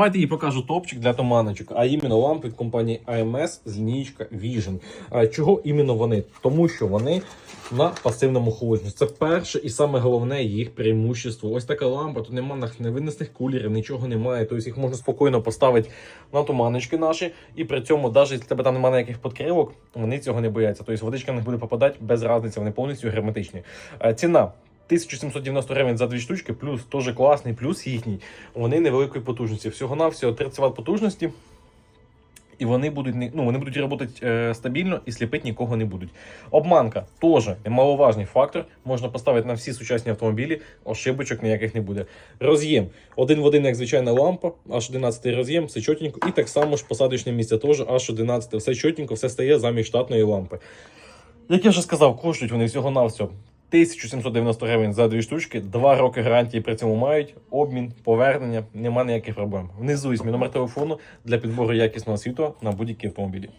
Давайте їй покажу топчик для туманочок, а іменно лампи від компанії AMS з лінійка Vision. Чого іменно вони? Тому що вони на пасивному охолодженні. Це перше і саме головне їх преимущество. Ось така лампа, тут немає невинесних кулерів, нічого немає. Тобто їх можна спокійно поставити на туманочки наші, і при цьому, навіть якщо тебе там немає ніяких подкривок, вони цього не бояться. Тобто водичка на них буде попадати без разниці, вони повністю герметичні. Е, Ціна. 1790 гривень за дві штучки, плюс теж класний, плюс їхній. Вони невеликої потужності. Всього на всього 30 Вт потужності. І вони будуть ну, вони будуть працювати е, стабільно і сліпити нікого не будуть. Обманка теж немаловажний фактор. Можна поставити на всі сучасні автомобілі, ошибочок ніяких не буде. Роз'єм один в один, як звичайна лампа, аж 11 роз'єм, все чотенько. І так само ж посадочне місце теж аж 11, все чотенько, все стає замість штатної лампи. Як я вже сказав, коштують вони всього навсього 1790 гривень за дві штучки, два роки гарантії при цьому мають, обмін, повернення, нема ніяких проблем. Внизу є номер телефону для підбору якісного світу на будь-які автомобілі.